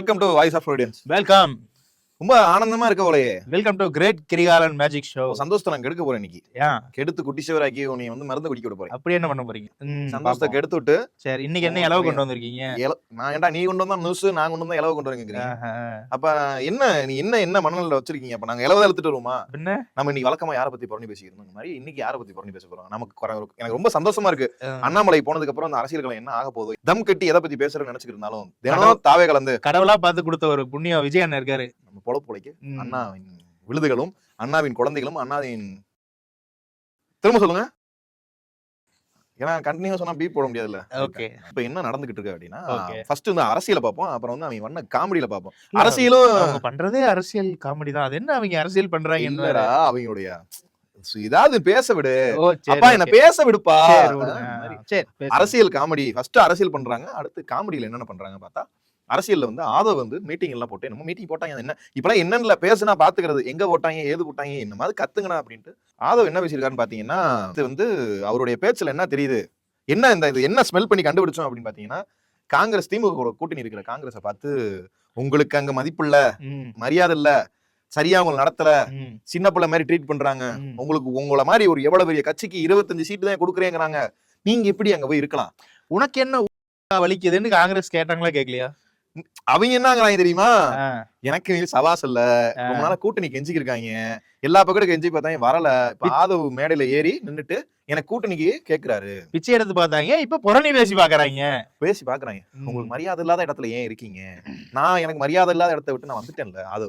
Welcome to voice of audience welcome ரொம்ப ஆனந்தமா இருக்க போலயே. Welcome to great Kirikalan magic show சந்தோஷத்தை நான் கெடுக்க போறேன் இன்னைக்கு. ஏன் கெடுத்து குட்டி சிவராக்கி உன்னை வந்து மருந்து குடிக்க விட போறேன். அப்படி என்ன பண்ண போறீங்க? சந்தோஷத்தை. கெடுத்து விட்டு சரி இன்னைக்கு என்ன இலவு கொண்டு வந்திருக்கீங்க? நான் ஏன்டா நீ கொண்டு வந்தா நியூஸ் நான் கொண்டு வந்தா இலவ கொண்டு ஆஹா. அப்ப என்ன நீ என்ன என்ன மனநிலை வச்சிருக்கீங்க? அப்ப நாங்க இலவ எடுத்துட்டு வருவோமா? பின்ன? நம்ம இன்னைக்கு வழக்கமா யாரை பத்தி புரணி பேசிக்கிறோம் இந்த மாதிரி இன்னைக்கு யாரை பத்தி புரணி பேச போறோம்? நமக்கு எனக்கு ரொம்ப சந்தோஷமா இருக்கு. அண்ணாமலை போனதுக்கு அப்புறம் அந்த அரசியல் என்ன ஆக போகுது? தம் கட்டி எதை பத்தி பேசுறேன்னு நினைச்சிட்டு இருந்தாலும் தினம் தாவே கலந்து. கடவுளா பார்த்து கொடுத்த ஒரு புண்ணிய விஜய் அண்ணன் இருக்காரு. நம்ம பொழப்பு பொழைக்கு ம். அண்ணாவின் விழுதுகளும் அண்ணாவின் குழந்தைகளும் அண்ணாவின் திரும்ப சொல்லுங்க ஏன்னா கண்டினியூ சொன்னா பீப் போட முடியாதுல்ல ஓகே இப்ப என்ன நடந்துகிட்டு இருக்கு அப்படின்னா. ஃபர்ஸ்ட் வந்து அரசியல பார்ப்போம் அப்புறம் வந்து அவன் வண்ண காமெடியில பார்ப்போம் அரசியலும் அவங்க பண்றதே அரசியல் காமெடி தான் அது என்ன அவங்க அரசியல் பண்றாங்க இல்லடா அவங்களுடைய ஏதாவது பேச விடு அப்பா என்ன. பேச விடுப்பா. இந்த. அரசியல் காமெடி ஃபர்ஸ்ட் அரசியல் பண்றாங்க அடுத்து காமெடியில என்னென்ன பண்றாங்க பார்த்தா அரசியல்ல வந்து ஆதவ் வந்து மீட்டிங் எல்லாம் போட்டு நம்ம மீட்டிங் போட்டாங்க. என்ன? இப்பெல்லாம் என்னென்ன பேசுனா பாத்துக்கிறது? எங்க போட்டாங்க? ஏது போட்டாங்க? என்ன மாதிரி கத்துங்கடா அப்படின்ட்டு. ஆதவ் என்ன பேசியிருக்காருன்னு பாத்தீங்கன்னா இது வந்து அவருடைய பேச்சுல என்ன தெரியுது? என்ன இந்த இது என்ன ஸ்மெல் பண்ணி கண்டுபிடிச்சோம் அப்படின்னு பாத்தீங்கன்னா காங்கிரஸ் திமுக கூட்டணி இருக்கிற காங்கிரஸை பார்த்து உங்களுக்கு அங்க மதிப்பு இல்ல ம், மரியாதை இல்ல சரியா உங்களை நடத்தல சின்ன பிள்ளை மாதிரி ட்ரீட் பண்றாங்க. உங்களுக்கு உங்களை மாதிரி ஒரு எவ்வளவு பெரிய கட்சிக்கு இருபத்தஞ்சு சீட்டு தான் கொடுக்குறேங்கிறாங்க. நீங்க எப்படி அங்க போய் இருக்கலாம்? உனக்கு என்ன வலிக்குதுன்னு காங்கிரஸ் கேட்டாங்களா கேட்கலையா அவங்க என்னங்கிறாங்க தெரியுமா? எனக்கு சவாஸ் இல்ல. ரொம்ப நாளா கூட்டணி கெஞ்சிக்கு இருக்காங்க எல்லா பக்கத்தும் கெஞ்சி பார்த்தாங்க வரல. இப்ப ஆதவ் மேடையில ஏறி நின்னுட்டு எனக்கு கூட்டணிக்கு கேக்குறாரு. பிச்சை எடுத்து பார்த்தாங்க. இப்ப புறணி பேசி பாக்குறாங்க பேசி பாக்குறாங்க உங்களுக்கு மரியாதை இல்லாத இடத்துல ஏன் இருக்கீங்க? நான் எனக்கு மரியாதை இல்லாத இடத்த விட்டு நான் வந்துட்டேன்ல அது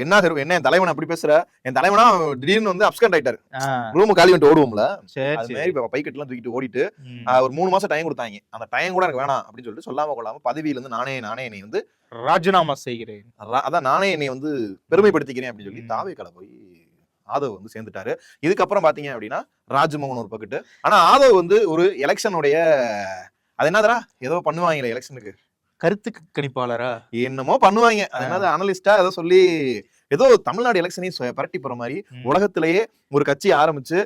என்ன தெரியும் என்ன என் தலைவன் அப்படி பேசுற? என் தலைவனா திடீர்னு வந்து அப்சண்ட் ஆயிட்டாரு. ரூம் காலி வந்துட்டு ஓடுவோம்ல. சரி அது சரி. மாதிரி இப்ப பைக்கெட் எல்லாம் தூக்கிட்டு ஓடிட்டு ஒரு மூணு மாசம் டைம் கொடுத்தாங்க. அந்த டைம் கூட எனக்கு வேணாம் அப்படின்னு சொல்லிட்டு சொல்லாம கொள்ளாம பதவியில இருந்து நானே நானே என்னை வந்து ராஜினாமா செய்கிறேன். அதான் நானே என்னை வந்து பெருமைப்படுத்திக்கிறேன் அப்படின்னு சொல்லி ம். தாவேக்கால போய் ஆதவ் வந்து சேர்ந்துட்டாரு. இதுக்கப்புறம் பாத்தீங்க அப்படின்னா ராஜ்மோகன் ஒரு பக்கெட்டு ஆனா ஆதவ் வந்து ஒரு எலெக்ஷனுடைய அது என்னதுடா? ஏதோ பண்ணுவாங்களே எலெக்ஷனுக்கு கருத்து கணிப்பாளரா என்னமோ பண்ணுவாங்க அது. என்னது அனலிஸ்டா ஏதோ சொல்லி ஏதோ தமிழ்நாடு எலெக்ஷனையும் பரட்டி போற மாதிரி. உலகத்திலேயே ஒரு கட்சி ஆரம்பிச்சு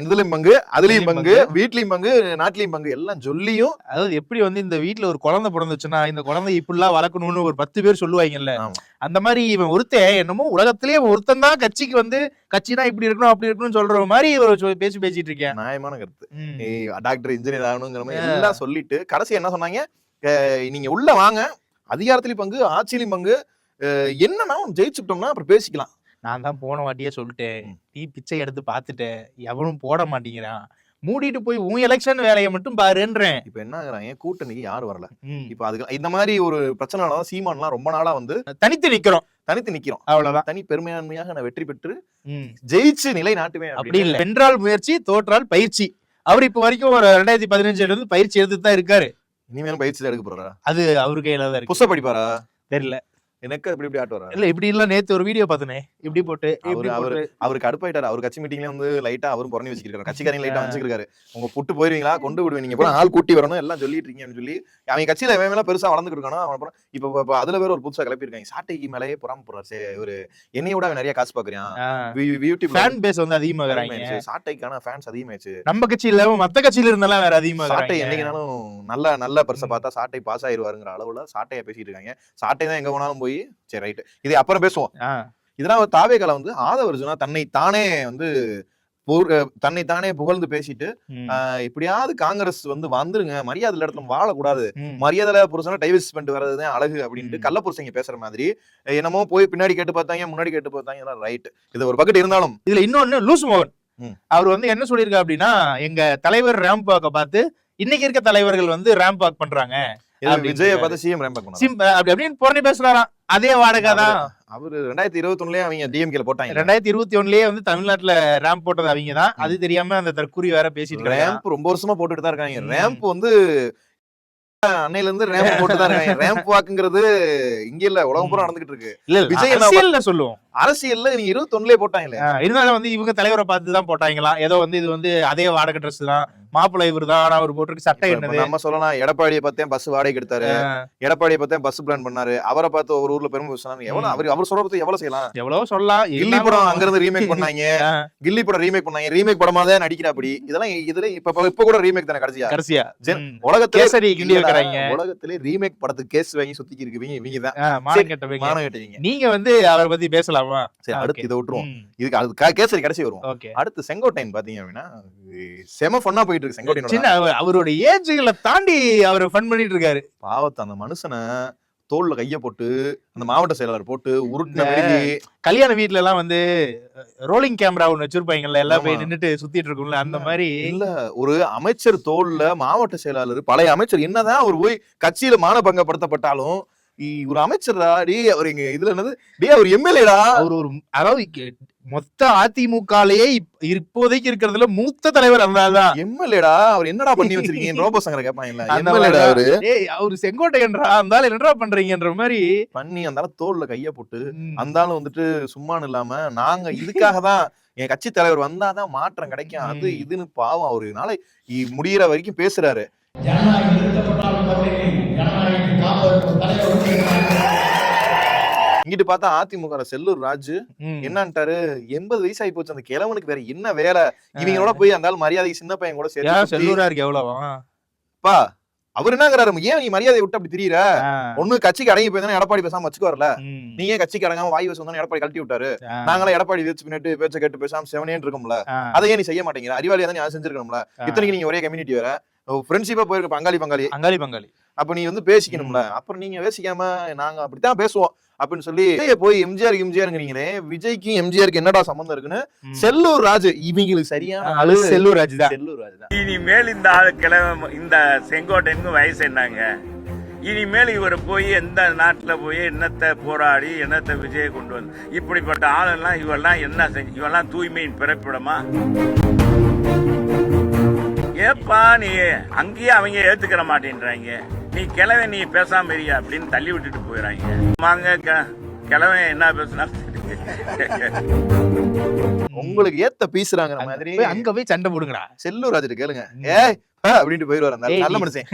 இதுலயும் பங்கு அதுலயும் பங்கு வீட்லயும் பங்கு நாட்டிலயும் பங்கு எல்லாம் சொல்லியும் அதாவது எப்படி வந்து இந்த வீட்ல ஒரு குழந்தை பிறந்துச்சுன்னா இந்த குழந்தை இப்படிலாம் வளர்க்கணும்னு ஒரு பத்து பேர் சொல்லுவாங்கல்ல. அந்த மாதிரி இவன் ஒருத்தன் என்னமோ உலகத்திலேயே ஒருத்தன் தான் கட்சிக்கு வந்து கட்சினா இப்படி இருக்கணும் அப்படி இருக்கணும்னு சொல்ற மாதிரி ஒரு சொ- பேசி பேசிட்டு இருக்கேன் நியாயமான கருத்து டாக்டர் இன்ஜினியர் ஆகணுங்கிற மாதிரி. எல்லாம் சொல்லிட்டு கடைசி என்ன சொன்னாங்க நீங்க உள்ள வாங்க. அதிகாரத்திலயும் பங்கு ஆட்சியிலும் பங்கு. என்னன்னா ஜெயிச்சுட்டோம்னா அப்புறம் பேசிக்கலாம். நான் தான் போன வாட்டியே சொல்லிட்டேன். நீ பிச்சை எடுத்து பார்த்துட்டேன். எவனும் போட மாட்டேங்கிறான். மூடிட்டு போய் உன் எலெக்ஷன் வேலையை மட்டும் பாருன்றேன். இப்ப என்ன ஆகுறாங்க? கூட்டணிக்கு யாரும் வரல. இப்ப அதுக்கு இந்த மாதிரி ஒரு பிரச்சனைனாலதான் சீமான்லாம் ரொம்ப நாளா வந்து தனித்து நிக்கிறோம். தனித்து நிக்கிறோம். அவ்வளவுதான். தனி பெருமையான்மையாக நான் வெற்றி பெற்று. ஜெயிச்சு நிலை நாட்டுவேன் அப்படி இல்ல. வென்றால் முயற்சி தோற்றால் பயிற்சி. அவர் இப்ப வரைக்கும் ஒரு ரெண்டாயிரத்தி பதினஞ்சுல இருந்து பயிற்சி எடுத்துட்டு தான் இருக்காரு. இனிமேலும் பயிற்சி எடுக்க போறாரா அது அவரு கையில தான் இருக்கு. புதுசா படிப்பாரா? தெரியல. எனக்கு இப்படி இப்படி ஆட்டு வரா இல்ல இப்படி எல்லாம் நேத்து ஒரு வீடியோ பார்த்தனே. இப்படி போட்டு அவரு- அவரு கடுப்பாயிட்டாரு. அவர் கட்சி மீட்டிங்ல வந்து லைட்டா அவரும் புறணி வச்சுக்கிறாரு கட்சிக்காரங்க லைட்டா வச்சுக்கிறாரு உங்க புட்டு போயிருவீங்களா? கொண்டு விடுவீங்க. நீங்க அப்புறம் ஆள் கூட்டி வரணும் எல்லாம் சொல்லிட்டு இருக்கீங்க அப்படின்னு சொல்லி அவன் கட்சியில எவன் மேல பெருசா வளர்ந்துட்டு இருக்கானோ? அப்புறம் இப்ப அதுல வேற ஒரு புதுசா கிளப்பிருக்காங்க சாட்டைக்கு மேலேயே புறாம போறாரு. ஒரு என்னைய விட நிறைய காசு பாக்குறான். யூடியூப் ஃபேன் பேஸ் வந்து அதிகமாகறாங்க சாட்டைக்கான ஃபேன்ஸ் அதிகமாச்சு நம்ம கட்சி இல்லாம மத்த கட்சியில இருந்தெல்லாம் வேற சாட்டை அதிகமாகறாங்க என்னைக்குனாலும் நல்ல நல்ல பெருசை பார்த்தா சாட்டை பாஸ் ஆயிருவாருங்கிற அளவுல சாட்டையை பேசிட்டு இருக்காங்க. சாட்டை தான் எங்க போனாலும் போய் சரி ரைட் இது அப்புறம் பேசுவோம். ஆ, இதெல்லாம் ஒரு தாவே காலம் வந்து ஆதவர்ஜுனா தன்னை தானே வந்து தன்னை தானே புகழ்ந்து பேசிட்டு எப்படியாவது காங்கிரஸ் வந்து வந்துருங்க மரியாதை இடத்துல வாழக்கூடாது. மரியாதை புருஷனை டைவர்ஸ் பண்ணிட்டு வர்றதுதான் அழகு அப்படின்ட்டு. கள்ள புருஷங்க பேசுற மாதிரி என்னமோ போய் பின்னாடி கேட்டு பார்த்தாங்க முன்னாடி கேட்டு பார்த்தாங்க ரைட் இது ஒரு பக்கெட் இருந்தாலும். இதுல இன்னொன்னு லூஸ் மோகன். அவர் வந்து என்ன சொல்லியிருக்கா அப்படின்னா எங்க தலைவர் ரேம்ப் வாக்க பார்த்து இன்னைக்கு இருக்க தலைவர்கள் வந்து ரேம்ப் வாக் பண்றாங்க. விஜய. பார்த்து சிஎம் அப்படி அப்படின்னு புறணி பேசுறாராம். அதே வாடகை தான். அவரு ரெண்டாயிரத்தி இருபத்தி அவங்க டிஎம்கேல போட்டாங்க. ரெண்டாயிரத்தி இருபத்தி ஒண்ணுலயே வந்து தமிழ்நாட்டுல ரேம்ப் போட்டது அவங்க தான். அது தெரியாம அந்த தற்கூரி வேற பேசிட்டு ரேம்ப் ரொம்ப வருஷமா போட்டுட்டு தான் இருக்காங்க. ரேம்ப் வந்து அன்னையில இருந்து ரேம்ப் போட்டு தான் இருக்காங்க. ரேம்ப் வாக்குங்கிறது இங்க இல்ல உலகம் பூரா நடந்துகிட்டு இருக்கு. இல்ல விஜய் அரசியல்ல சொல்லுவோம். அரசியல்ல நீங்க இருபத்தி ஒண்ணுலயே போட்டாங்களே இருந்தாலும் வந்து இவங்க தலைவரை பார்த்து தான் போட்டாங்களாம் ஏதோ வந்து இது வந்து அதே வாடகை ட்ரெஸ் தான். மாப்பிள்ளை இவர் தான் ஆனா அவர் போட்டிருக்கு சட்டை என்னது? நம்ம சொல்லலாம் எடப்பாடியை பார்த்தேன் பஸ் வாடகைக்கு எடுத்தாரு. எடப்பாடியை பார்த்தேன் பஸ் பிளான் பண்ணாரு. அவரை பார்த்து ஒரு ஊர்ல பெருமை பேசினாங்க எவ்வளவு. அவர் அவர் சொல்ற பத்தி எவ்வளவு செய்யலாம்? எவ்வளவோ சொல்லலாம். கில்லி படம் அங்க இருந்து ரீமேக் பண்ணாங்க. கில்லி படம் ரீமேக் பண்ணாங்க. ரீமேக் படமா தான் நடிக்கிறா அப்படி இதெல்லாம் இதுல இப்ப இப்ப- கூட ரீமேக் தானே கடைசியா? கடைசியா. உலகத்திலே கேசரி கிண்டி இல்லடா, வைக்கிறாங்க உலகத்திலே ரீமேக் படத்துக்கு கேஸ் வாங்கி சுத்திக்கி இருக்குவீங்க இவங்க தான். மானம் கெட்டவங்க. மானம் கட்டுவீங்க. நீங்க வந்து அவரை பத்தி பேசலாமா? சரி அடுத்து. இதை விட்டுருவோம். இதுக்கு அது கேசரி கடைசி வருவோம். ஓகே. அடுத்து செங்கோட்டையன் பாத்தீங்க அப்படின்னா செம ஃபன்னா போயிட்டு இருக்கு செங்கோட்டையனோட சின்ன அவர்- அவரோட ஏஜ்களை தாண்டி அவர் ஃபன் பண்ணிட்டு இருக்காரு. பாவத்தை அந்த மனுஷனை தோல்ல கைய போட்டு அந்த மாவட்ட செயலாளர் போட்டு உருட்டின கல்யாண வீட்ல எல்லாம் வந்து ரோலிங் கேமரா ஒண்ணு வச்சிருப்பாங்கல்ல எல்லாம் போய். நின்னுட்டு சுத்திட்டு இருக்கும்ல அந்த மாதிரி. இல்ல ஒரு அமைச்சர் தோல்ல மாவட்ட செயலாளர் பழைய அமைச்சர் என்னதான் அவர் போய் கட்சியில மானபங்கப்படுத்தப்பட்டாலும் இ- ஒரு அமைச்சர்டா டே அவர் இங்க இதுல என்னது? டே அவர் எம்எல்ஏடா? அவர் ஒரு அதாவது மொத்த அதிமுகலயே இப்- இப்போதைக்கு இருக்கிறதுல மூத்த தலைவர் அந்த தான். எம்எல்ஏடா? அவர் என்னடா பண்ணி வச்சிருக்கீங்க? ரோபோ சங்கர கேட்பாங்கல்ல அந்த எம்எல்ஏடா. அவரு? ஏய் அவரு செங்கோட்டையன்றா? இருந்தாலும் என்னடா பண்றீங்கன்ற மாதிரி. பண்ணி அந்த தோல்ல கைய போட்டு ம். அந்த ஆளு வந்துட்டு சும்மானு இல்லாம நாங்க இதுக்காக தான் என் கட்சி தலைவர் வந்தாதான் மாற்றம் கிடைக்கும். அது. இதுன்னு பாவம் அவரு. நாளை இ- முடியிற வரைக்கும் பேசுறாரு. இங்கிட்டு பார்த்தா அதிமுக செல்லூர் ராஜு. என்னன்ட்டாரு? எண்பது வயசு ஆகி போச்சு. அந்த கிழவனுக்கு வேற என்ன வேலை? இவங்களோட போய் அந்த மரியாதை சின்ன பையன் கூட சுத்தி, செல்லூரா இருக்கு? எவ்வளவா? "பா, அவர் என்னங்கிறாரு? ஏன் நீ மரியாதை விட்டு அப்படி திரியற. ஒண்ணு கட்சிக்கு அடங்கி போய் தானே எடப்பாடி பேசாம வச்சுக்கு வரல. ம். நீங்க ஏன் கட்சிக்கு அடங்காம வாய் வந்தானே எடப்பாடி கழட்டி விட்டாரு. ஆ. நாங்களாம் எடப்பாடி வச்சு பின்னிட்டு பேச்ச கேட்டு பேசாம செவனேன்னு இருக்கோம்ல. அதை ஏன் நீ செய்ய மாட்டேங்கிற? அறிவாளியா தான் நீ அதை செஞ்சிருக்கணும்ல. இத்தனைக்கு நீங்க ஒரே கம்யூனிட்டி வேற. ஃப்ரெண்ட்ஷிப்பா போயிருக்க பங்காளி பங்காளி. அங்காளி பங்காளி. அப்ப நீ வந்து பேசிக்கணும்ல. அப்புறம் நீங்க பேசிக்காம நாங்க அப்படித்தான் பேசுவோம். அப்படின்னு சொல்லி விஜய போய் எம்ஜிஆர் எம்ஜிஆர்ங்கிறீங்களே விஜய்க்கு எம்ஜிஆருக்கு என்னடா சம்பந்தம் இருக்குன்னு. செல்லூர் ராஜு இவங்களுக்கு சரியான ஆளு செல்லூர் ராஜ் தான். செல்லூர் ராஜு தான். இனிமேல் இந்த ஆளு கிழமை இந்த செங்கோட்டையனுக்கு வயசு என்னங்க? இனிமேல் இவர் போய் எந்த நாட்டில் போய் என்னத்தை போராடி என்னத்தை விஜயை கொண்டு வந்து இப்படிப்பட்ட ஆளெல்லாம் இவெல்லாம் என்ன செஞ்சு இவெல்லாம் தூய்மையின் பிறப்பிடமா? ஏப்பா நீ அங்கேயே அவங்க ஏத்துக்கிற மாட்டேன்றாங்க. நீ கிழவன் நீ பேசாம இரியா அப்படின்னு தள்ளி விட்டுட்டு போயிடறாங்க வாங்க என்ன பேசுனா? உங்களுக்கு ஏத்த பீசுறாங்கிற மாதிரி அங்க போய் சண்டை போடுங்கடா. செல்லூர் ராஜு கேளுங்க. ஆ, அப்படின்ட்டு போயிருவாரு அந்த நல்ல மனுஷன்.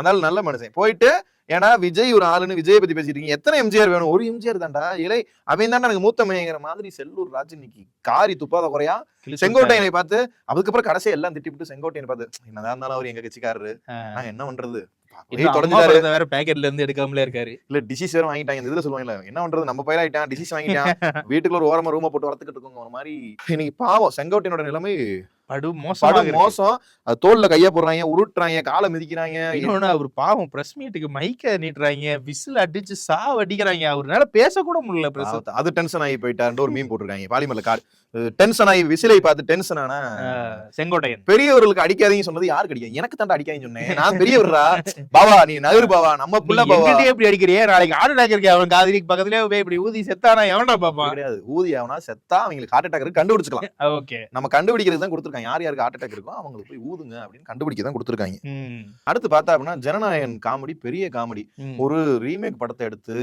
ஆளு நல்ல மனுஷன். போயிட்டு ஏன்னா விஜய் ஒரு ஆளுன்னு விஜய் பத்தி பேசிட்டு எத்தனை எம்ஜிஆர் வேணும்? ஒரு எம்ஜிஆர் தான்டா. இலை அவன் தான் எனக்கு மூத்தமைங்கிற மாதிரி செல்லூர் ராஜு இன்னைக்கு காரி துப்பாத குறையா. செங்கோட்டையனை பார்த்து அதுக்கப்புறம் கடைசி எல்லாம் திட்டிவிட்டு செங்கோட்டையனை பார்த்து என்னதான் இருந்தாலும் அவர் எங்க கட்சிக்காரரு. நாங்க என்ன பண்றது? வேற பேக்கெட்ல இருந்து எடுக்காமலே இருக்காரு. இல்ல டிசீஸ் வேற வாங்கிட்டாங்க. இதுல சொல்லுவாங்கல்ல என்ன பண்றது? நம்ம பயிர் ஆயிட்டான் டிசீஸ் வாங்கிட்டான். வீட்டுக்குள்ள ஒரு ஓரமா ரூம போட்டு வளர்த்துக்கிட்டு இருக்கோங்க ஒரு மாதிரி. இன்னைக்கு பாவம் செங்கோட்டையனோட நிலைமை படு மோசம் மோசம். அது தோல்ல கைய போடுறாங்க உருட்டுறாங்க காலை மிதிக்கிறாங்க. இன்னொன்னு அவர் பாவம் பிரஸ் மீட்டுக்கு மைக்க நீட்டுறாங்க விசில் அடிச்சு சாவ அடிக்கிறாங்க. அவர்னால பேசக்கூட முடியல பிரஸ் பாவத்தை. அது டென்ஷன் ஆகி போயிட்டாருன்னு ஒரு மீன் போட்டிருக்காங்க. பாலிமர்ல கார் டென்ஷன் ஆகி விசிலை பார்த்து டென்ஷன் ஆனா செங்கோட்டையன். பெரியவர்களுக்கு அடிக்காதீங்கன்னு சொன்னது யாருக்கு அடிக்காது? எனக்கு தாண்டா அடிக்காதீங்கன்னு சொன்னேன். நான் பெரியவர்ரா? பாவா நீ நகரு பாவா நம்ம புள்ள பாவா. இப்படி அடிக்கிறியே? நாளைக்கு ஆடு அட்டாக் அவன் காதலிக்கு பக்கத்துலயே போய் இப்படி ஊதி செத்தானா எவன்டா பாப்பான்? கிடையாது. ஊதி ஆவனா செத்தா அவங்களுக்கு ஹார்ட் அட்டாக் கண்டுபிடிச்சுக்கலாம். ஓகே. நம்ம கண்டுபிடிக்கிறது தான் கொடுத்துருக்காங்க. யார் யாருக்கு ஹார்ட் அட்டாக் இருக்கோ அவங்களுக்கு போய் ஊதுங்க அப்படின்னு கண்டுபிடிக்க தான் கொடுத்துருக்காங்க. அடுத்து பார்த்தா அப்படின்னா ஜனநாயகன் காமெடி பெரிய காமெடி. ஒரு ரீமேக் படத்தை எடுத்து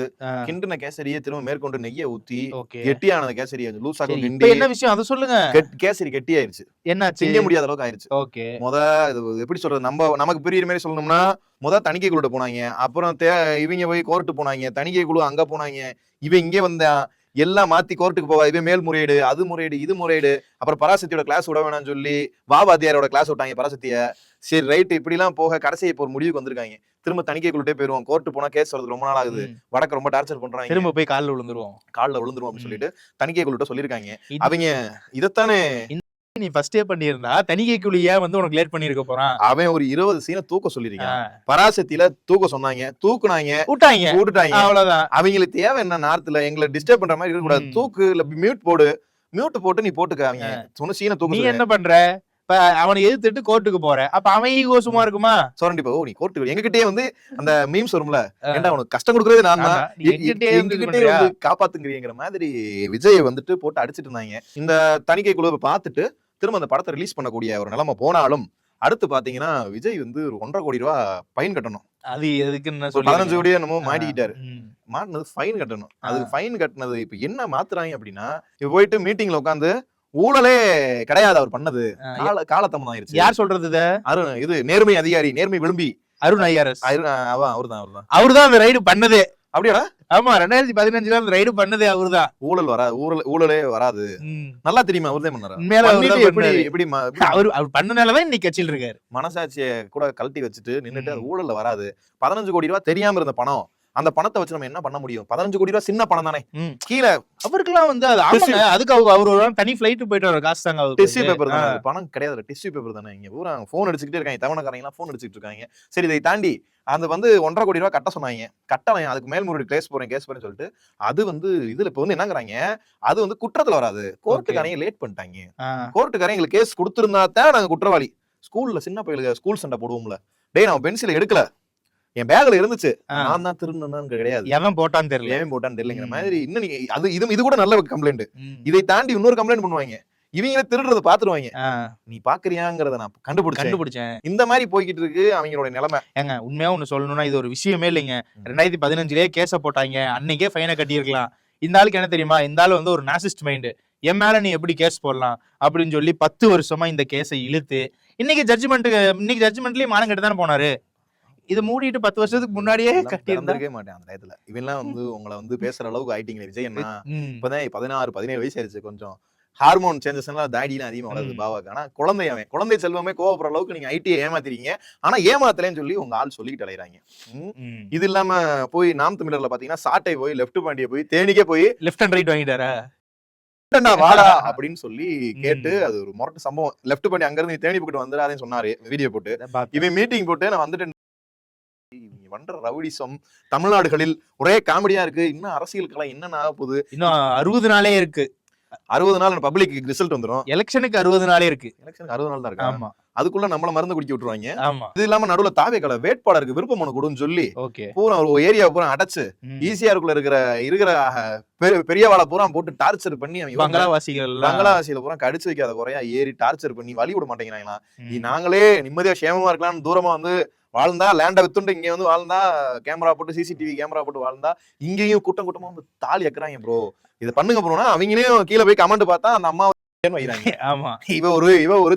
கிண்டின கேசரியை திரும்ப மேற்கொண்டு நெய்யை ஊத்தி கெட்டியானது கேசரியை சரி, கிண்டி என்ன விஷயம்? அதை சொல்லுங்க. கேசரி கெட்டி ஆயிருச்சு என்னாச்சு? திங்க முடியாத அளவுக்கு ஆயிருச்சு. ஓகே. முத எப்படி சொல்றது? நம்ம நமக்கு பெரிய மாதிரி சொல்லணும்னா முத தணிக்கை குழுட்ட போனாங்க. அப்புறம் இவங்க போய் கோர்ட்டு போனாங்க. தணிக்கை குழு அங்க போனாங்க. இவன் இங்க வந்தான். எல்லாம் மாத்தி கோர்ட்டுக்கு போவா இவன் மேல் முறையீடு அது முறையீடு இது முறையீடு. அப்புறம் பராசக்தியோட கிளாஸ் விட வேணாம்னு சொல்லி வாவாத்தியாரோட கிளாஸ் விட்டாங்க பராசக்திய. சரி ரைட் இப்படிலாம் போக கடைசி இப்போ ஒரு முடிவுக்கு வந்திருக்காங்க. திரும்ப தணிக்கை குழுட்டே போயிருவோம் கோர்ட்டு போனா கேஸ் வரதுக்கு ரொம்ப நாள் ஆகுது. வடக்கு ரொம்ப டார்ச்சர் பண்றாங்க. திரும்ப போய் கால்ல விழுந்துருவோம். கால்ல விழுந்துரும் அப்படின்னு சொல்லிட்டு தணிக்கை குழுட்ட சொல்லியிருக்காங்க. இது- அவங்க இதைத்தானே நீ ஃபர்ஸ்டே பண்ணியிருந்தா தணிக்கை குழியா வந்து உனக்கு லேட் பண்ணிருக்க போறான்? அவன் ஒரு இருபது சீனை தூக்க சொல்லியிருக்கான். பராசக்தியில தூக்க சொன்னாங்க தூக்குனாங்க விட்டாங்க. போட்டுட்டாங்க அவ்வளவுதான். அவங்களுக்கு தேவை என்ன நார்த்ல எங்களை டிஸ்டர்ப் பண்ற மாதிரி இருக்கக்கூடாது. தூக்கு இல்ல மியூட் போடு. மியூட் போட்டு நீ போட்டுக்க அவங்க சொன்ன சீனை நீ தூக்கு என்ன பண்ற? இப்ப அவனை எதிர்த்துட்டு கோர்ட்டுக்கு போற. அப்ப அவன் ஈகோ சும்மா இருக்குமா? சொரண்டி போ. நீ கோர்ட்டு எங்ககிட்டயே வந்து அந்த மீம்ஸ் வரும்ல? ஏன்டா உனக்கு கஷ்டம் கொடுக்கறதே நான் தான்? நீ காப்பாத்துங்கிறியங்கிற மாதிரி விஜய் வந்துட்டு போட்டு அடிச்சிட்டு இருந்தாங்க. இந்த தணிக்கை குழுவை பார்த்துட்டு திரும்ப அந்த படத்தை ரிலீஸ் பண்ணக்கூடிய ஒரு நிலைமை போனாலும் அடுத்து பாத்தீங்கன்னா விஜய் வந்து ஒரு ஒன்றரை கோடி ரூபா ஃபைன் கட்டணும். அது எதுக்குன்னு பதினஞ்சு கோடியே என்னமோ மாட்டிக்கிட்டாரு. மாட்டினது ஃபைன் கட்டணும். அது. ஃபைன் கட்டினது இப்ப என்ன மாத்துறாங்க அப்படின்னா இப்ப போயிட்டு மீட்டிங்ல உட்காந்து ஊழலே கிடையாது அவர் பண்ணது. கால காலத்தம் ஆயிருச்சு. யார் சொல்றது இத? அரு இது நேர்மை அதிகாரி நேர்மை விரும்பி அருண் அவன் அவர்தான் அவர்தான். அவர்தான் அந்த ரைடு பண்ணதே. அப்படியாடா? ஆமா ரெண்டாயிரத்தி பதினஞ்சுல அந்த ரைடு பண்ணதே அவர்தான். ஊழல் வரா ஊழல் ஊழலே வராது. நல்லா தெரியுமா அவர்தான் பண்ணாரா? எப்படி. எப்படி அவர் அவர் பண்ணனாலதான் இன்னைக்கு கட்சியில் இருக்காரு. மனசாட்சியை கூட கழட்டி வச்சுட்டு நின்னுட்டு அது. ஊழல்ல வராது. பதினஞ்சு கோடி ரூபாய் தெரியாம இருந்த பணம் அந்த பணத்தை வச்சு நம்ம என்ன பண்ண முடியும்? பதினஞ்சு கோடி ரூபாய் சின்ன பணம் தானே. கீழே அவருக்கெல்லாம் வந்து அது ஆமாங்க அதுக்கு அவர் அவர் ஒரு தனி ஃபிளைட் போயிட்டு வர காசு தாங்க டிஷ்யூ பேப்பர் தானே. பணம் கிடையாது டிஷ்யூ பேப்பர் தானே. இங்க பூரா போன் அடிச்சுக்கிட்டே இருக்காங்க. தவணக்காரங்க எல்லாம் போன் அடிச்சுட்டு இருக்காங்க. சரி இதை தாண்டி அது வந்து ஒன்றரை கோடி ரூபாய் கட்ட சொன்னாங்க. கட்டலாம் அதுக்கு மேல்முறையீடு கேஸ் போறேன் கேஸ் போறேன்னு சொல்லிட்டு அது வந்து இதுல இப்ப வந்து என்னங்கிறாங்க அது வந்து குற்றத்துல வராது. கோர்ட்டுக்காரங்க லேட் பண்ணிட்டாங்க. கோர்ட்டுக்காரங்க எங்களுக்கு கேஸ் கொடுத்திருந்தா தான் நாங்க குற்றவாளி. ஸ்கூல்ல சின்ன பையலுக்கு ஸ்கூல் சண்டை போடுவோம்ல. டேய் நான் பென்சில் எடுக்கல. என் பேக்ல இருந்துச்சு. நான் தான் திருநன்னு கிடையாது. எவன் போட்டான்னு தெரியல. ஏன் போட்டான்னு தெரியலங்கிற. மாதிரி இன்னும் நீங்க அது இது இது கூட நல்ல கம்ப்ளைண்ட். இதை தாண்டி இன்னொரு கம்ப்ளைண்ட் பண்ணுவாங்க. இவங்கள திருடுறத பாத்துருவாங்க நீ பாக்குறியாங்கிறத நான் கண்டுபிடிச்சேன். கண்டுபிடிச்சேன். இந்த மாதிரி போய்கிட்டு இருக்கு அவங்களோட நிலைமை. ஏங்க உண்மையா ஒண்ணு சொல்லணும்னா இது ஒரு விஷயமே இல்லைங்க. ரெண்டாயிரத்தி பதினஞ்சுலயே கேஸ போட்டாங்க. அன்னைக்கே ஃபைனை கட்டியிருக்கலாம். இந்த ஆளுக்கு என்ன தெரியுமா? இந்த ஆள் வந்து ஒரு நாசிஸ்ட் மைண்டு என் மேல நீ எப்படி கேஸ் போடலாம்? அப்படின்னு சொல்லி பத்து வருஷமா இந்த கேஸை இழுத்து இன்னைக்கு ஜட்ஜ்மெண்ட்டுக்கு இன்னைக்கு ஜட்ஜ்மெண்ட்லயே மானம் கட்டு தானே போனாரு? இதை மூடிட்டு பத்து வருஷத்துக்கு முன்னாடியே இதெல்லாம் கட்டியிருந்தா. பிறந்திருக்கவே மாட்டேன் அந்த டயத்துல. இவன்லாம் வந்து உங்களை வந்து பேசுற அளவுக்கு ஆயிட்டீங்களே விஜய் ம். இப்பதான் பதினாறு பதினேழு வயசு ஆயிடுச்சு கொஞ்சம். ஹார்மோன் சேஞ்சஸ் எல்லாம் தாடிலாம் அதிகமா வளருது ம். பாவாக்கு ஆனா குழந்தை அவன். குழந்தை செல்வமே கோவப்படுற அளவுக்கு நீங்க ஐடியை ஏமாத்திருக்கீங்க. ஆனா ஏமாத்தலன்னு சொல்லி உங்க ஆள் சொல்லிட்டு அலையறாங்க. இது இல்லாம போய் நாம் தமிழர்ல பாத்தீங்கன்னா சாட்டை போய் லெஃப்ட் பாண்டிய போய் தேனிக்கே போய் லெஃப்ட் அண்ட் ரைட் வாங்கிட்டாரா? "ஏண்டா வாடா அப்படின்னு சொல்லி கேட்டு அது ஒரு முரட்டு சம்பவம். லெஃப்ட் பண்ணி அங்க இருந்து தேனி போட்டு வந்துடாதேன்னு சொன்னாரு. வீடியோ போட்டு. இவன் மீட்டிங் போட்டு நான் வந்துட்டேன். பண்ற ரவுடிசம் தமிழ்நாடுகளில் ஒரே காமெடியா இருக்கு. இன்னும் அரசியலுக்கெல்லாம் என்ன ஆக போகுது? இன்னும் அறுபது நாளே இருக்கு. அறுபது நாள் பப்ளிக் ரிசல்ட் வந்துரும். எலெக்ஷனுக்கு அறுபது நாளே இருக்கு. எலெக்ஷனுக்கு அறுபது நாள் தான் இருக்கு. ஆமா. அதுக்குள்ள நம்மள மருந்து குடிக்க விட்டுருவாங்க. ஆமா. இது இல்லாம நடுவுல தாவேக்கால வேட்பாளருக்கு விருப்ப மனு கொடுன்னு சொல்லி பூரா ஒரு ஏரியா பூரா அடைச்சு ஈசிஆருக்குள்ள இருக்கிற இருக்கிற அஹ், பெரிய- பெரியவாளை பூரா போட்டு டார்ச்சர் பண்ணி அவங்க பங்களாவாசிகள் பங்களாவாசியில பூரா கடிச்சு வைக்காத குறையா ஏறி டார்ச்சர் பண்ணி வழி விட மாட்டேங்கிறாங்களா? நாங்களே நிம்மதியா சேமமா இருக்கலாம்னு தூரமா வந்து வாழ்ந்தா லேண்ட வித்துண்டு இங்க வந்து வாழ்ந்தா கேமரா போட்டு சிசிடிவி கேமரா போட்டு வாழ்ந்தா இங்கேயும் கூட்டம் கூட்டமா வந்து தாலி ஏக்குறாங்க ப்ரோ இதை பண்ணுங்க ப்ரோனா அவங்களையும் கீழே போய் கமெண்ட் பார்த்தா அந்த அம்மா வைக்கிறாங்க. ஆமா. இவ ஒரு இவ ஒரு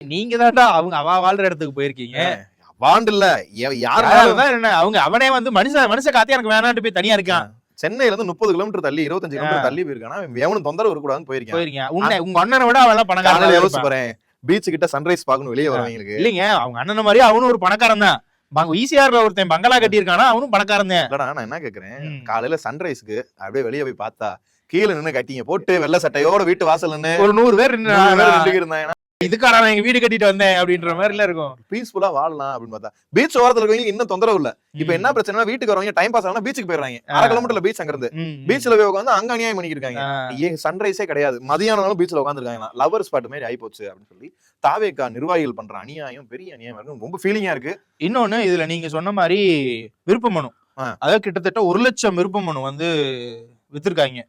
நீங்க தான்டா அவங்க அவ வாழ்ற இடத்துக்கு போயிருக்கீங்க. வாண்டு இல்ல. யாருதான் அவங்க அவனே வந்து மனுஷ மனுஷ காத்தி எனக்கு வேணான்ட்டு போய் தனியா இருக்கான். சென்னையில இருந்து முப்பது கிலோமீட்டர் தள்ளி இருபத்தஞ்சு. கிலோமீட்டர் தள்ளி போயிருக்கானா? எவனும் தொந்தரவு இருக்கக்கூடாதுன்னு போயிருக்கான். போயிருக்கேன். உன்னை உங்க அண்ணனை விட அவன் பணக்காரன் யோசிச்சு பாறேன் பீச் கிட்ட சன்ரைஸ் பார்க்கணும் வெளியே வரவங்களுக்கு இல்லைங்க அவங்க அண்ணன் மாதிரி அவனும் ஒரு பணக்காரன் தான். ஈசிஆர்ல ஒருத்தன் பங்களா கட்டியிருக்கானா? அவனும் பணக்காரன் தான். நான் என்ன கேக்குறேன். காலையில சன்ரைஸ்க்கு அப்படியே வெளியே போய் பார்த்தா கீழே நின்னு கட்டிங்க போட்டு வெள்ளை சட்டையோட வீட்டு வாசல் நின்னு ஒரு நூறு பேர் நின்னு இருந்தாங்க. இதுக்கான நான் எங்க வீடு கட்டிட்டு வந்தேன் அப்படின்ற மாதிரி எல்லாம் இருக்கும் பீஸ்ஃபுல்லா வாழலாம் அப்படின்னு பார்த்தா. பீச் ஓரத்துல இருக்கவங்க இன்னும் தொந்தரவு இல்ல. இப்ப என்ன பிரச்சனை வீட்டுக்கு வரவங்க டைம் பாஸ் ஆனா பீச்சுக்கு போயிடுறாங்க. அரை கிலோமீட்டர்ல பீச் அங்க இருந்து ம். பீச்ல போய் உட்காந்து அங்க அநியாயம் ஆ. ஏன் சன்ரைஸே கிடையாது. மதியானம் பீச்ல உட்காந்துருக்காங்க லவர் ஸ்பாட் மாதிரி ஆயிப்போச்சு அப்படின்னு சொல்லி தாவேக்கா நிர்வாகிகள் பண்ற அநியாயம் பெரிய அநியாயம் இருக்கு. ரொம்ப ஃபீலிங்கா இருக்கு. இன்னொன்னு இதுல நீங்க சொன்ன மாதிரி விருப்ப மனு. அதாவது கிட்டத்தட்ட ஒரு லட்சம் விருப்ப மனு வந்து வித்திருக்காங்க.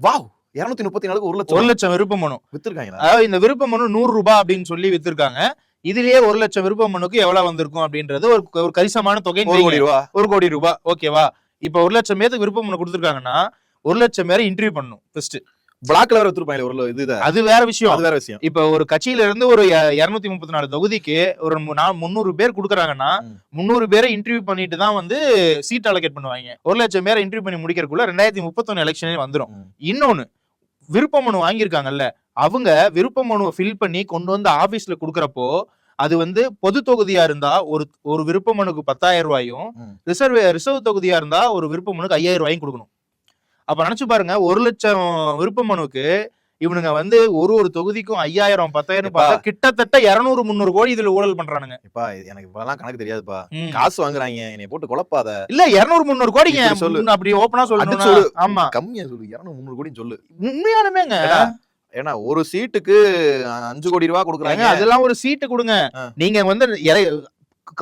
வாவ் இருநூத்தி முப்பத்தி நாலுக்கு ஒரு ஒரு லட்சம் லட்சம் விருப்ப மனு வித்துருக்காங்களா? அதாவது இந்த விருப்ப மனு நூறு ரூபாய் அப்படின்னு சொல்லி வித்திருக்காங்க. இதுலயே ஒரு லட்சம் விருப்ப மனுக்கு எவ்வளவு வந்திருக்கும் அப்படின்றது ஒரு ஒரு கரிசமான தொகை ஒரு கோடி ரூபா. ஒரு கோடி ரூபாய் ஓகேவா? இப்ப ஒரு லட்சம் பேருக்கு விருப்ப மனு கொடுத்துருக்காங்கன்னா ஒரு லட்சம் பேரை இன்டர்வியூ பண்ணணும் ஃபர்ஸ்ட் பிளாக்ல வேற வித்துருப்பாங்க ஒரு இது. அது வேற விஷயம் அது வேற விஷயம் இப்ப ஒரு கட்சியில இருந்து ஒரு இருநூத்தி முப்பத்தி நாலு தொகுதிக்கு ஒரு முந்நூறு பேர் கொடுக்குறாங்கன்னா ம். முந்நூறு பேரை இன்டர்வியூ பண்ணிட்டு தான் வந்து சீட் அலோகேட் பண்ணுவாங்க ஒரு லட்சம் பேரை இன்டர்வியூ பண்ணி முடிக்கிறதுக்குள்ள ரெண்டாயிரத்தி முப்பத்தொன்னு எலெக்ஷனே வந்துரும் ம். இன்னொன்னு விருப்ப மனு வாங்கியிருக்காங்கல்ல அவங்க விருப்ப மனுவை ஃபில் பண்ணி கொண்டு வந்து ஆபீஸ்ல கொடுக்கறப்போ அது வந்து பொது தொகுதியா இருந்தா ஒரு ஒரு விருப்ப மனுக்கு பத்தாயிரம் ரூபாயும். ரிசர்வ் ரிசர்வ் தொகுதியா இருந்தா ஒரு விருப்ப மனுக்கு ஐயாயிரம் ரூபாயும் கொடுக்கணும் அப்ப நினைச்சு பாருங்க ஒரு லட்சம் விருப்ப மனுக்கு இவனுங்க வந்து ஒரு ஒரு தொகுதிக்கும் ஐயாயிரம் பத்தாயிரம். பார்த்தா கிட்டத்தட்ட இருநூறு முந்நூறு கோடி இதுல ஊழல் பண்றானுங்க இப்பா எனக்கு இப்பெல்லாம் கணக்கு தெரியாதுப்பா. காசு வாங்குறாங்க என்னை போட்டு குழப்பாத இல்ல இருநூறு முந்நூறு கோடிங்க சொல்லு. அப்படி ஓப்பனா சொல்லு. ஆமா கம்மியா சொல்லு இருநூறு முந்நூறு கோடி சொல்லு உண்மையாலுமேங்க ஏடா, ஏன்னா ஒரு சீட்டுக்கு அஞ்சு கோடி ரூபா கொடுக்குறாங்க அதெல்லாம் ஒரு சீட்டு கொடுங்க. நீங்க வந்து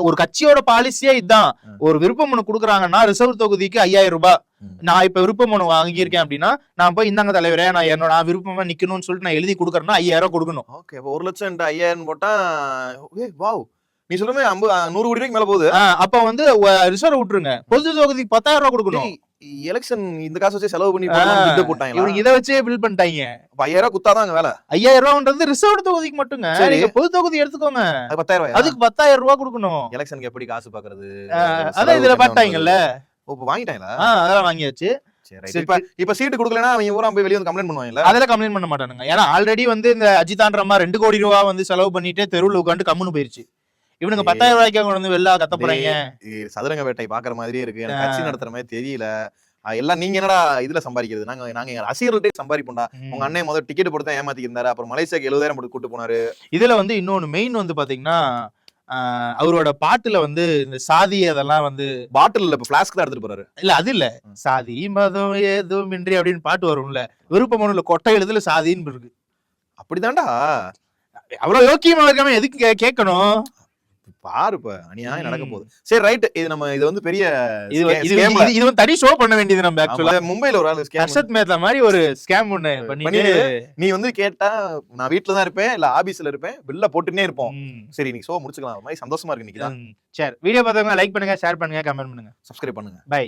ஒரு கட்சியோட பாலிசியே இதுதான். ஒரு விருப்ப மனு கொடுக்குறாங்கன்னா ரிசர்வ் தொகுதிக்கு ஐயாயிரம் ரூபாய். நான் இப்ப விருப்ப மனு வாங்கியிருக்கேன் அப்படின்னா நான் போய் இந்தாங்க தலைவரே நான் என்னோட நான் விருப்பமா நிக்கணும்னு சொல்லிட்டு நான் எழுதி கொடுக்கறேன்னா ஐயாயிரம் கொடுக்கணும். ஓகே ஒரு லட்சம் ஐயாயிரம் போட்டா ஏ வாவ். நீ சொல்ற மாதிரி ஐம்பது நூறு கோடி ரூபாய்க்கு மேல போகுது. அப்ப வந்து ரிசர்வ் விட்டுருங்க. பொது தொகுதிக்கு பத்தாயிரம் ரூபாய் கொடுக்கணும். எலெக்ஷன் இந்த காசு வச்சு செலவு பண்ணி போட்டாங்க இவங்க இதை வச்சே பில் பண்ணிட்டாங்க. ஐயாயிரம் ரூபாய் குத்தாதான் அங்க வேலை. ஐயாயிரம் ரூபான்றது ரிசர்வ் தொகுதிக்கு மட்டுங்க. நீங்க பொது தொகுதி எடுத்துக்கோங்க. பத்தாயிரம் ரூபாய்? அதுக்கு பத்தாயிரம் ரூபாய் கொடுக்கணும். எலெக்ஷனுக்கு எப்படி காசு பாக்குறது? அதான் இதுல பாட்டாங்கல்ல ஓ, இப்ப வாங்கிட்டாங்களா? அதெல்லாம் வாங்கியாச்சு. இப்ப சீட்டு கொடுக்கலனா அவங்க ஊரா போய் வெளிய வந்து கம்ப்ளைண்ட் பண்ணுவாங்கல்ல அதெல்லாம் கம்ப்ளைண்ட் பண்ண மாட்டானுங்க. ஏன்னா ஆல்ரெடி வந்து இந்த அஜிதான்றமா ரெண்டு கோடி ரூபா வந்து செலவு பண்ணிட்டு தெருவுல உட்காந்து கம்முன்னு போயிருச்சு. இவனுங்க ஏய். பத்தாயிரம் ரூபாய்க்கு கொண்டு வந்து வெளில கத்த போறாங்க. சதுரங்க வேட்டை பாக்குற மாதிரியே இருக்கு. எனக்கு கட்சி நடத்துற மாதிரி தெரியல. எல்லாம் நீங்க என்னடா இதுல சம்பாதிக்கிறது? நாங்க நாங்க எங்க ரசிகர்கள்ட்டே சம்பாதிப்போம்டா. உங்க அண்ணன் முதல்ல டிக்கெட் போட்டு தான் ஏமாத்தி இருந்தாரு. அப்புறம் மலேசியாக்கு எழுபதாயிரம் போட்டு கூட்டு போனாரு. இதுல வந்து இன்னொன்னு மெயின் வந்து பாத்தீங்கன்னா அவரோட பாட்டுல வந்து இந்த சாதி அதெல்லாம் வந்து பாட்டில் இப்ப பிளாஸ்க் தான் எடுத்துட்டு போறாரு. இல்ல அது இல்ல. சாதி மதம் ஏதும் இன்றி அப்படின்னு பாட்டு வரும்ல. விருப்ப மனுல கொட்டை எழுதுல சாதின்னு இருக்கு. அப்படிதான்டா. அவ்வளவு யோக்கியமா இருக்காம எதுக்கு கேட்கணும் பாரு இப்ப அநியாயம் நடக்க. போகுது சரி ரைட் இது நம்ம இது வந்து பெரிய இது இது வந்து தனி ஷோ பண்ண வேண்டியது நம்ம ஆக்சுவலா மும்பைல ஒரு ஆளு ஹர்ஷத் மேத்தா மாதிரி ஒரு ஸ்கேம் ஒண்ணு பண்ணிட்டு நீ வந்து கேட்டா நான் வீட்ல தான் இருப்பேன் இல்ல ஆபீஸ்ல இருப்பேன் பில்ல போட்டுனே இருப்போம். சரி நீ ஷோ முடிச்சுக்கலாம். மாதிரி சந்தோஷமா இருக்கு ம். சரி வீடியோ பார்த்தவங்க லைக் பண்ணுங்க ஷேர் பண்ணுங்க கமெண்ட் பண்ணுங்க. சப்ஸ்கிரைப் பண்ணுங்க. பை